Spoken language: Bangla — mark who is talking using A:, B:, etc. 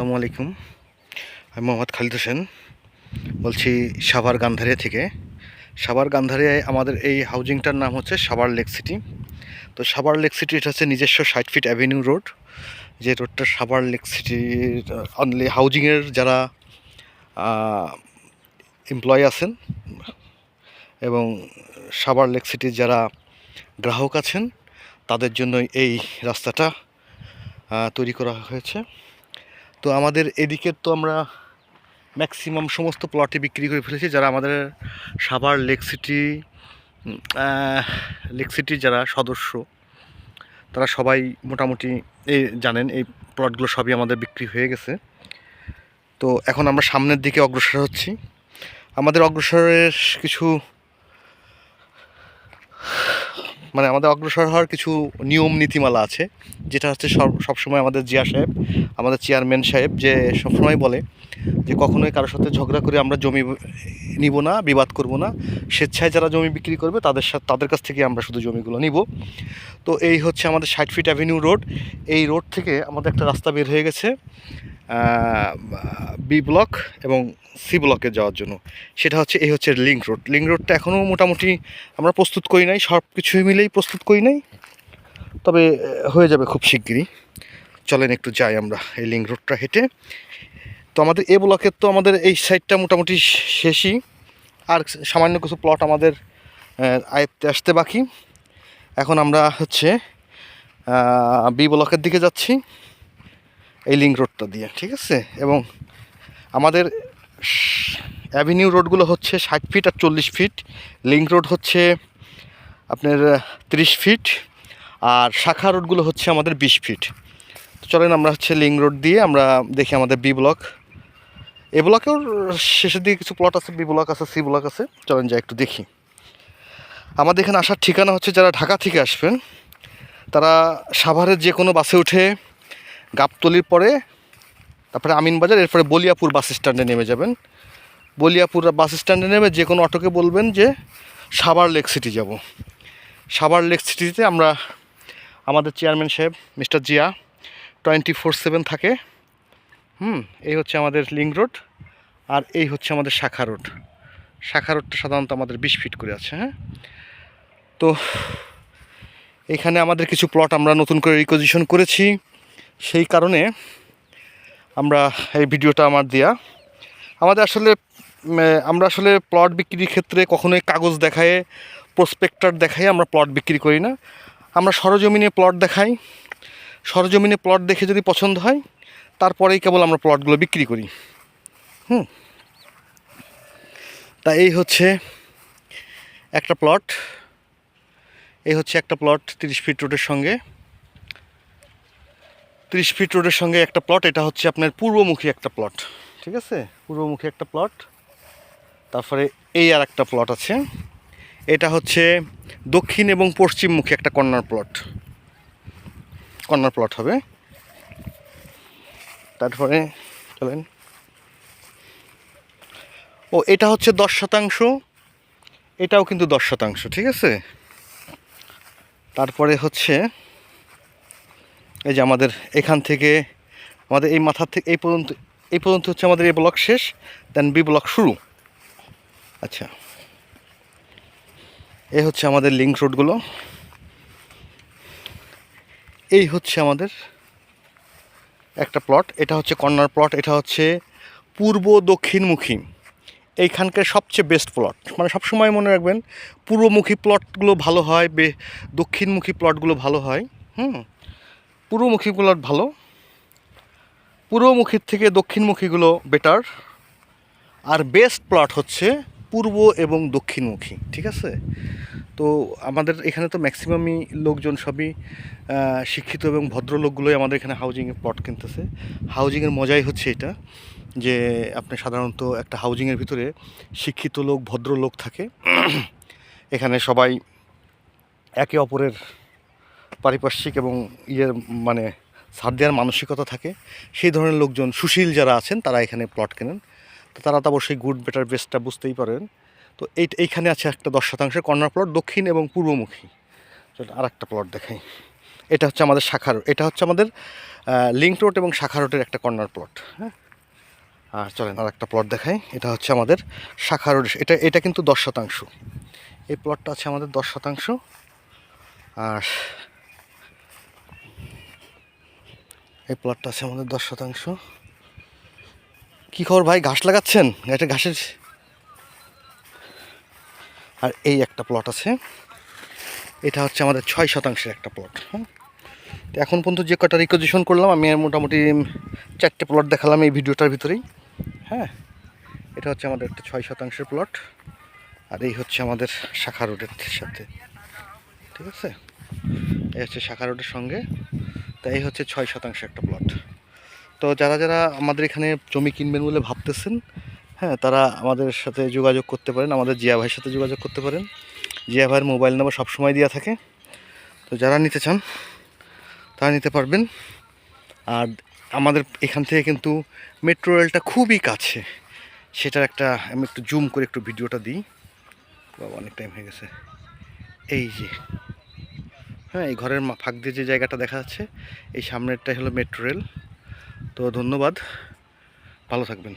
A: আসসালামু আলাইকুম। আমি মোহাম্মদ খালিদ হোসেন। বলছি সাভার গান্ধারিয়া থেকে। সাভার গান্ধারিয়ায় আমাদের এই হাউজিংটার নাম হচ্ছে সাভার লেক সিটি। তো সাভার লেক সিটি এটা হচ্ছে নিজস্ব ষাট ফিট অ্যাভিনিউ রোড যে রোডটা সাভার লেক সিটির অনলি হাউজিংয়ের যারা এমপ্লয়ি আছেন এবং সাভার লেক সিটির যারা গ্রাহক আছেন, তাদের জন্য এই রাস্তাটা তৈরি করা হয়েছে। তো আমাদের এদিকের তো আমরা ম্যাক্সিমাম সমস্ত প্লটে বিক্রি করে ফেলেছি যারা আমাদের Savar lake city um, lake সিটির যারা সদস্য তারা সবাই মোটামুটি এই জানেন এই প্লটগুলো সবই আমাদের বিক্রি হয়ে গেছে। তো এখন আমরা সামনের দিকে অগ্রসর হচ্ছি। আমাদের অগ্রসরের কিছু মানে আমাদের অগ্রসর হওয়ার কিছু নিয়ম নীতিমালা আছে, যেটা হচ্ছে সব সবসময় আমাদের জিয়া সাহেব, আমাদের চেয়ারম্যান সাহেব যে সবসময় বলে যে কখনোই কারোর সাথে ঝগড়া করে আমরা জমি নিব না, বিবাদ করব না। স্বেচ্ছায় যারা জমি বিক্রি করবে, তাদের সাথে তাদের কাছ থেকে আমরা শুধু জমিগুলো নিব। তো এই হচ্ছে আমাদের ষাট ফিট অ্যাভিনিউ রোড। এই রোড থেকে আমাদের একটা রাস্তা বের হয়ে গেছে। বি ব্লক এবং সি ব্লকে যাওয়ার জন্য। সেটা হচ্ছে, এই হচ্ছে লিঙ্ক রোড। লিঙ্ক রোডটা এখনও মোটামুটি আমরা প্রস্তুত করি নাই, সব কিছুই মিলেই প্রস্তুত করি নাই। তবে হয়ে যাবে খুব শিগগিরই। চলেন একটু যাই আমরা এই লিঙ্ক রোডটা হেঁটে। তো আমাদের এ ব্লকের তো আমাদের এই সাইডটা মোটামুটি শেষই। আর সামান্য কিছু প্লট আমাদের আয়ত্তে আসতে বাকি। এখন আমরা হচ্ছে বি ব্লকের দিকে যাচ্ছি। এই লিঙ্ক রোডটা দিয়ে, ঠিক আছে? এবং আমাদের অ্যাভিনিউ রোডগুলো হচ্ছে ষাট ফিট আর চল্লিশ ফিট লিঙ্ক রোড হচ্ছে আপনার তিরিশ ফিট আর শাখা রোডগুলো হচ্ছে আমাদের বিশ ফিট তো চলেন আমরা হচ্ছে লিঙ্ক রোড দিয়ে আমরা দেখি আমাদের বি ব্লক এ ব্লকেও শেষের দিকে কিছু প্লট আছে বি ব্লক আছে সি ব্লক আছে। চলেন যাই একটু দেখি। আমাদের এখানে আসার ঠিকানা হচ্ছে যারা ঢাকা থেকে আসবেন, তারা সাভারের যে কোনো বাসে উঠে গাবতলির পরে, তারপরে আমিনবাজার, এরপরে বলিয়াপুর বাস স্ট্যান্ডে নেমে যাবেন। বলিয়াপুর বাস স্ট্যান্ডে নেমে যে কোনো অটোকে বলবেন যে, সাভার লেক সিটি যাব। সাভার লেক সিটিতে আমরা, আমাদের চেয়ারম্যান সাহেব, mister Zia, twenty four seven থাকে। হুম, এই হচ্ছে আমাদের লিঙ্ক রোড, আর এই হচ্ছে আমাদের শাখা রোড। শাখা রোডটা সাধারণত আমাদের বিশ ফিট করে আছে হ্যাঁ? তো, এখানে আমাদের কিছু প্লট আমরা নতুন করে রিকোজিশন করেছি। সেই কারণে আমরা এই ভিডিওটা আমার দেয়া। আমাদের আসলে আমরা আসলে প্লট বিক্রির ক্ষেত্রে কখনোই কাগজ দেখায় প্রসপেক্টার দেখাই আমরা প্লট বিক্রি করি না। আমরা সরজমিনে প্লট দেখাই। সরজমিনে প্লট দেখে যদি পছন্দ হয়, তারপরেই কেবল আমরা প্লটগুলো বিক্রি করি। হুম। তা এই হচ্ছে একটা প্লট। এই হচ্ছে একটা প্লট তিরিশ ফিট রোডের সঙ্গে। তিরিশ ফিট রোডের সঙ্গে একটা প্লট এটা হচ্ছে আপনার পূর্বমুখী একটা প্লট ঠিক আছে? পূর্বমুখী একটা প্লট তারপরে এই আর একটা প্লট আছে। এটা হচ্ছে দক্ষিণ এবং পশ্চিমমুখী একটা কর্নার প্লট কর্নার প্লট হবে। তারপরে চলেন। ও, এটা হচ্ছে দশ শতাংশ, এটাও কিন্তু দশ শতাংশ, ঠিক আছে? তারপরে হচ্ছে এই যে আমাদের এখান থেকে, আমাদের এই মাথার থেকে, এই পর্যন্ত এই পর্যন্ত হচ্ছে আমাদের এ ব্লক শেষ, দেন বি ব্লক শুরু। আচ্ছা। এই হচ্ছে আমাদের লিঙ্ক রোডগুলো এই হচ্ছে আমাদের একটা প্লট এটা হচ্ছে কর্নার প্লট এটা হচ্ছে পূর্ব দক্ষিণমুখী। এইখানকার সবচেয়ে বেস্ট প্লট মানে সবসময় মনে রাখবেন, পূর্বমুখী প্লটগুলো ভালো হয়, বে দক্ষিণমুখী প্লটগুলো ভালো হয়। হুম। পূর্বমুখী প্লট ভালো। পূর্বমুখীর থেকে দক্ষিণমুখীগুলো বেটার আর বেস্ট প্লট হচ্ছে পূর্ব এবং দক্ষিণমুখী, ঠিক আছে? তো আমাদের এখানে তো ম্যাক্সিমামই লোকজন সবই শিক্ষিত এবং ভদ্রলোকগুলোই আমাদের এখানে হাউজিংয়ে প্লট কিনতেছে। হাউজিংয়ের মজাই হচ্ছে এটা, যে আপনি সাধারণত একটা হাউজিংয়ের ভিতরে শিক্ষিত লোক, ভদ্রলোক থাকে। এখানে সবাই একে অপরের পারিপার্শ্বিক এবং ইয়ের মানে ছাড় দেওয়ার মানসিকতা থাকে। সেই ধরনের লোকজন, সুশীল যারা আছেন, তারা এখানে প্লট কেনেন। তো তারা তো অবশ্যই গুড বেটার বেস্টটা বুঝতেই পারেন। তো এই এইখানে আছে একটা দশ শতাংশের কর্নার প্লট দক্ষিণ এবং পূর্বমুখী। আর একটা প্লট দেখাই। এটা হচ্ছে আমাদের শাখা রোড এটা হচ্ছে আমাদের লিঙ্ক রোড এবং শাখা রোডের একটা কর্নার প্লট হ্যাঁ? আর চলেন আর একটা প্লট দেখাই। এটা হচ্ছে আমাদের শাখা রোড এটা এটা কিন্তু দশ শতাংশ। এই প্লটটা আছে আমাদের দশ শতাংশ। আর এই প্লটটা আছে আমাদের দশ শতাংশ। কী খবর ভাই, ঘাস লাগাচ্ছেন? এটা ঘাসের আর এই একটা প্লট আছে। এটা হচ্ছে আমাদের ছয় শতাংশের একটা প্লট হ্যাঁ? তো এখন পর্যন্ত যে কটা রিকোজিশন করলাম, আমি মোটামুটি চারটে প্লট দেখালাম এই ভিডিওটার ভিতরেই হ্যাঁ? এটা হচ্ছে আমাদের একটা ছয় শতাংশের প্লট আর এই হচ্ছে আমাদের শাখা রোডের সাথে, ঠিক আছে? এই হচ্ছে শাখা রোডের সঙ্গে তো এই হচ্ছে ছয় শতাংশ একটা প্লট তো যারা যারা আমাদের এখানে জমি কিনবেন বলে ভাবতেছেন হ্যাঁ তারা আমাদের সাথে যোগাযোগ করতে পারেন, আমাদের জিয়া ভাইয়ের সাথে যোগাযোগ করতে পারেন। জিয়া ভাইয়ের মোবাইল নাম্বার সবসময় দেওয়া থাকে। তো যারা নিতে চান, তারা নিতে পারবেন। আর আমাদের এখান থেকে কিন্তু মেট্রো রেলটা খুবই কাছে। সেটার একটা, আমি একটু জুম করে একটু ভিডিওটা দিই। বাবা, অনেক টাইম হয়ে গেছে। এই যে। হ্যাঁ এই ঘরের ফাঁক দিয়ে যে জায়গাটা দেখা যাচ্ছে, এই সামনেরটাই হলো মেট্রো রেল। তো ধন্যবাদ, ভালো থাকবেন।